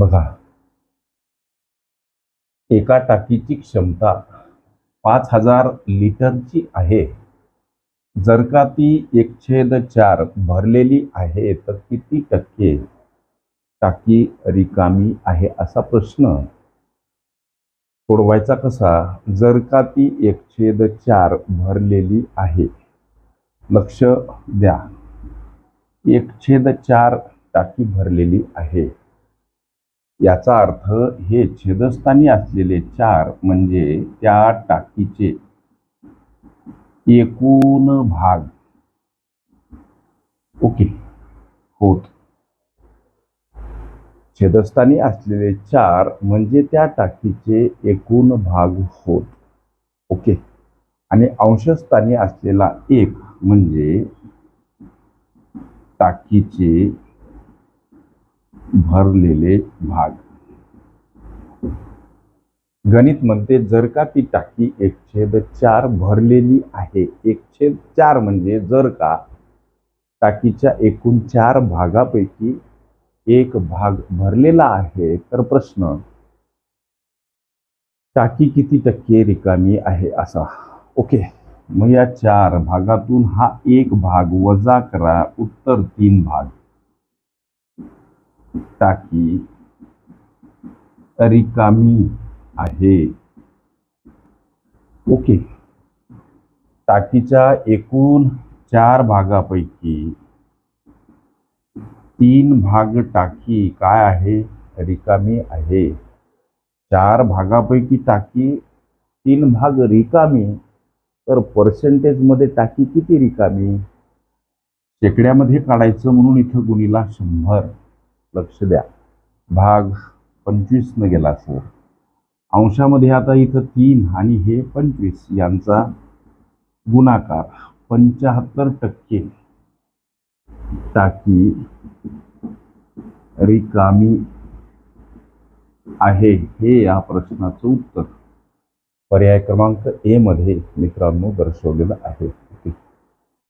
बघा. एका टाकीची क्षमता पाच हजार लिटरची आहे. जर का ती एकछेद चार भरलेली आहे तर किती टक्के टाकी रिकामी आहे असा प्रश्न सोडवायचा कसा? जर का ती एकछेद चार भरलेली आहे लक्ष द्या. एकछेद चार टाकी भरलेली आहे. याचा अर्थ हे छेदस्थानी असलेले चार म्हणजे त्या टाकीचे एकूण भाग. ओके. होत. छेदस्थानी असलेले चार म्हणजे त्या टाकीचे एकूण भाग होत. ओके. आणि अंशस्थानी असलेला एक म्हणजे टाकीचे भरलेले भाग. गणित म्हणते जर का ती टाकी एक छेद चार भरलेली आहे एक छेद चार म्हणजे जर का टाकीच्या एकूण चार भागापैकी एक भाग भरलेला आहे तर प्रश्न टाकी किती टक्के रिकामी आहे असा. ओके मग या चार भागातून हा एक भाग वजा करा उत्तर तीन भाग. टाकी रिकामी आहे. ओके. टाकीच्या एकूण चार भागापैकी तीन भाग टाकी काय आहे? रिकामी आहे. चार भागापैकी टाकी तीन भाग रिकामी तर पर्सेंटेजमध्ये टाकी किती रिकामी? शेकड्यामध्ये काढायचं म्हणून इथं गुणीला शंभर. लक्ष द्या. भाग पंचवीसनं गेला सर अंशामध्ये आता इथं तीन आणि हे पंचवीस यांचा गुणाकार पंच्याहत्तर टक्के. टाकी रिकामी आहे हे या प्रश्नाचं उत्तर. पर्याय क्रमांक ए मध्ये मित्रांनो दर्शवलेलं आहे.